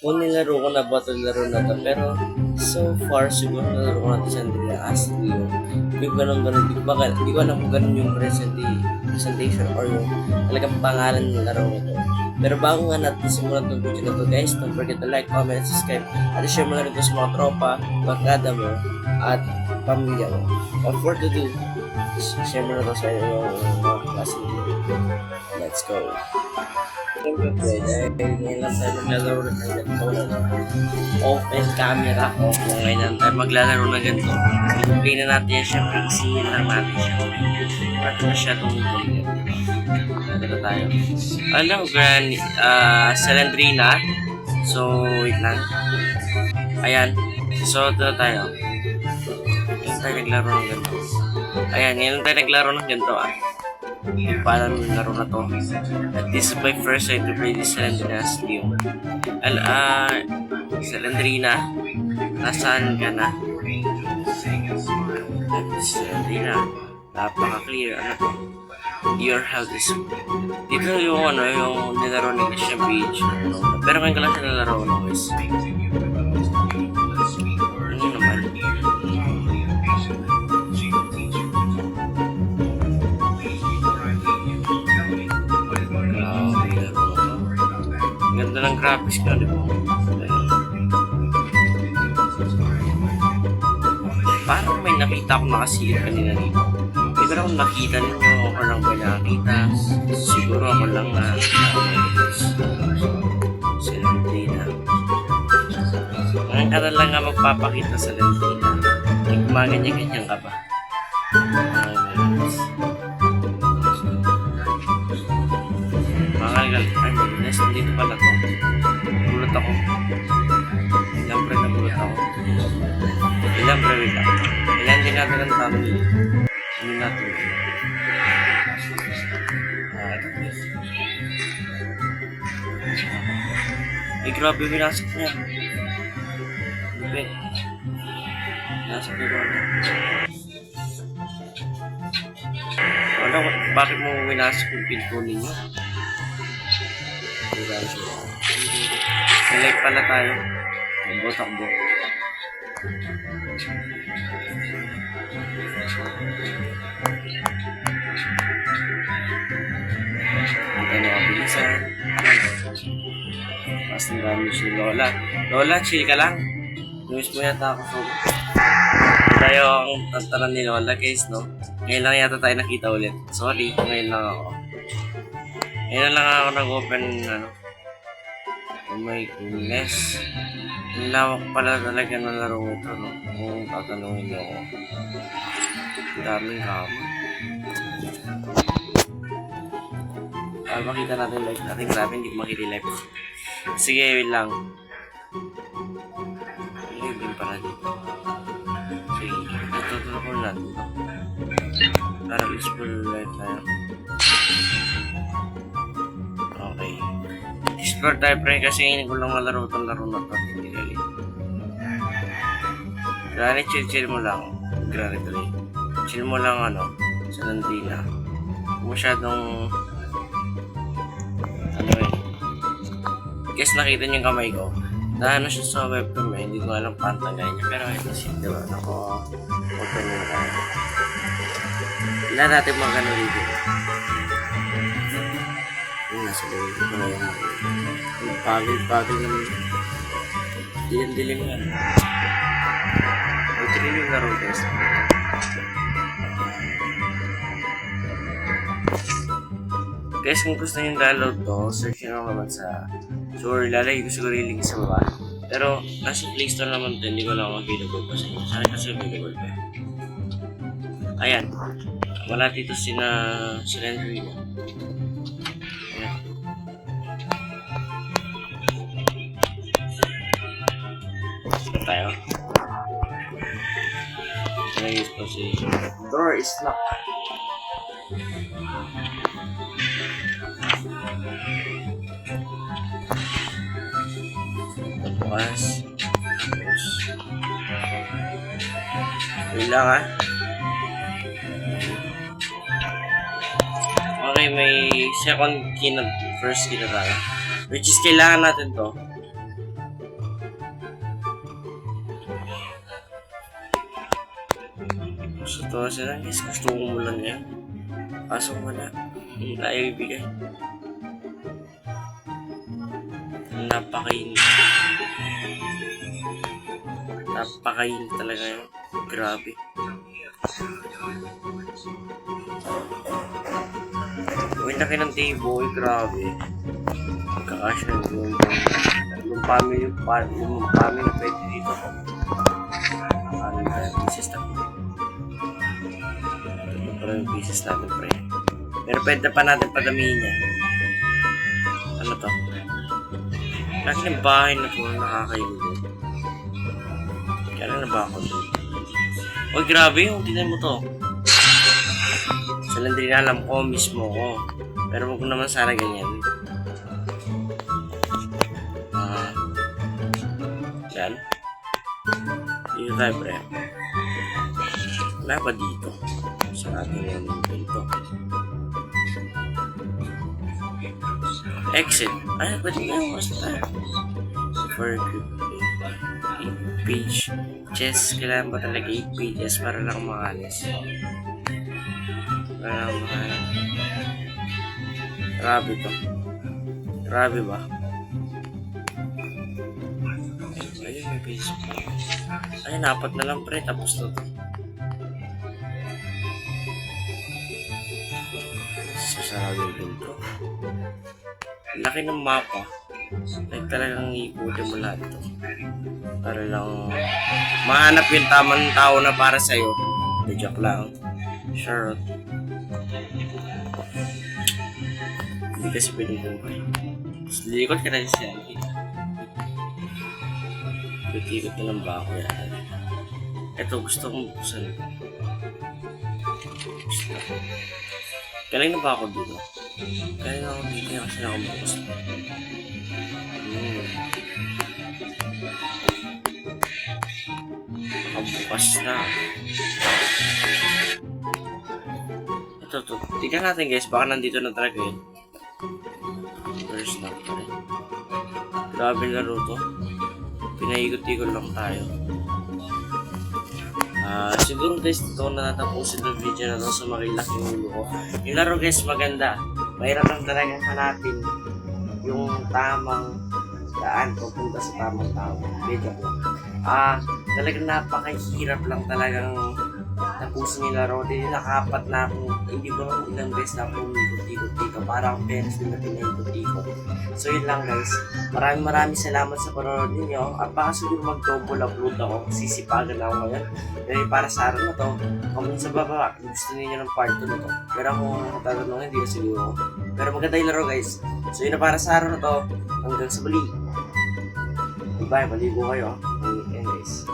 kung nilaro ko na ba ito laro na to. Pero, so far, siguro nalaro ko na ito sa Andrea as. Hindi ko ganun ganun. Ko, ba, hindi ko alam kung ganun yung presenta- presentation or yung talagang pangalan ng laro nito. Pero bago nga natin simulan itong video na to guys, don't forget to like, comment, subscribe. At share mo na rin sa mga tropa, barkada mo, at pamilya mo. But for to do, share mo na ito sa iyong mga klase. Let's go. Tayo maglalaro ng ganito. Open camera ko. Kung ngayon tayo maglalaro ng ganito. I-play na natin yan. Siyempre, isingin lang natin siya. Bakit masyadong ganyan? Ano na tayo? Ano, Gran, ah, Selendrina. So, wait lang. Ayan. So, ito na tayo. Ngayon tayo naglaro ng ganito. Ayan, ngayon tayo naglaro ng ganito ah. Paano yung laro na to. At this is my first time to play this Selendrina Steel. Al, ah, Selendrina, nasaan ka na? Selendrina, napaka-clear. Ano to? Your health is... Dito yung ano, yung nilaro ni Christian Beach. Pero ngayon ka lang siya nalaro, no, guys. Graphics ko, di ba? Parang may nakita akong nakasilip kanina dito. Na kung nakita ninyo ako lang ba nakita. Siguro ako lang na Salentina. Ka na lang nga magpapakita sa Salentina. Hindi gumaganyan-ganyan ka ba? Ay, ay, Nes, dito pala to. Gulat ako. Ilang pre na gulat ako. Ilang pre, wait lang. Ilan din natin ang dito. Hindi natin. Ah, ito. Ay, grabe, binasok niya. Lupit. Binasok niya doon. Wala, bakit mo winasok yung pinto ninyo? Siya? May live pala tayo. Takbo, takbo. Na kabilisan. Mas ang dami si Lola. Lola, chill ka lang. Lumis mo yata ako. Tayo ang tantanan ni Lola guys, no? Ngayon lang yata tayo nakita ulit. Sorry, ngayon lang ako. Ngayon lang ako nag-open, ano. Oh my goodness. Lawak pala talaga ng laro ito, no? Kung tatanungin ako. Ang daming kama. Para makita natin live natin. Grabe, hindi ko makita live. Sige, wait lang. Live din pala dito. Sige, ito, ito, ito, natin to. Para explore live tayo. Explore tayo, pre, kasi hindi ko lang malaro itong laro na to. Gali. Granny, chill-chill mo lang. Granny, tuloy. Chill mo lang, ano, sa Nandina. Huwag Masyadong ano eh. Guess nakita niyo yung kamay ko. Dahil na siya sa webcam eh, hindi ko alam paano tanggalin niya. Pero ito siya, di ba? Nako, open mo tayo. Wala natin mga gano'n review. Yung nasa loob ko na yung pagil-pagil naman. Dilim-dilim yan. Ito rin yung laro guys. Guys, kung gusto nyo download to, search nyo naman sa store. Lalagay ko siguro yung link sa baba. Pero, nasa Play Store naman to, hindi ko lang available pa sa inyo. Sana kasi available pa. Ayan. Wala dito sina Silendry. Ayan. Ito position. Door is locked. Tapos, yun lang ah. Okay, may second key na first key na tayo. Which is kailangan natin to. Sa to sila guys, gusto ko mo lang yan. Mo na. Hindi ayaw ibigay. Napakain. Napakain talaga yun. Grabe. Uy, laki ng table. Grabe. Kakasya ng yung family, yung family, yung family na pwede dito. Ano na, na po. Pala yung pieces natin, pre. Pero pwede pa natin padamihin yan. Ano to? Laki ng bahay na to, nakakayulo. Kaya na ba ako doon? Uy, grabe yung tinan mo to. Sa lang din alam ko, mismo ko. Pero wag mo naman sana ganyan. Ah. yan. Dito tayo, pre. Wala ba dito? Sa ating dito. Exit. Ay, pwede nga. Basta. For group. 8 page. Chess. Kailangan ba talaga 8 pages para lang makalis? Para lang makalis. Grabe to. Grabe ba? Ayun, may page. Ayun, apat na lang pre. Tapos na to. Sasarado din to. Laki ng mapa. Like talagang ikutin mo lahat to. Para lang mahanap yung tamang tao na para sa'yo. The joke lang. Sure. Hindi kasi pwedeng buhay. Sa likod ka na siya. Ikot-ikot na lang ba ako yan? Ito, gusto kong buksan. Gusto. Galing na ba ako dito? Galing ako dito kasi nakabukas na. Hmm. Na. Ito, ito. Tignan natin guys, baka nandito na talaga yun. First na pa rin. Grabe laro to. Pinaikot-ikot lang tayo. Siguro guys, ito na natapusin ng video na to sa makilaking ulo ko. Yung laro guys, maganda. Mahirap lang talaga hanapin yung tamang daan papunta sa tamang tao. Medyo ko. Ah, talagang napakahirap lang talagang tapusin yung laro. Hindi nakapat na ako, hindi ko lang ilang beses na ako umikot-ikot dito. Parang penis na pinaikot-ikot. So yun lang guys. Maraming maraming salamat sa panonood ninyo. At baka siguro mag-double upload ako. Sisipagan ako ngayon. Dahil para sa araw na to, comment sa baba kung gusto niyo ng part 2 na to. Pero kung tatanungin, hindi na siguro. Pero maganda yung laro guys. So yun na para sa araw na to. Hanggang sa muli. Bye, maligo kayo. Ang weekend guys.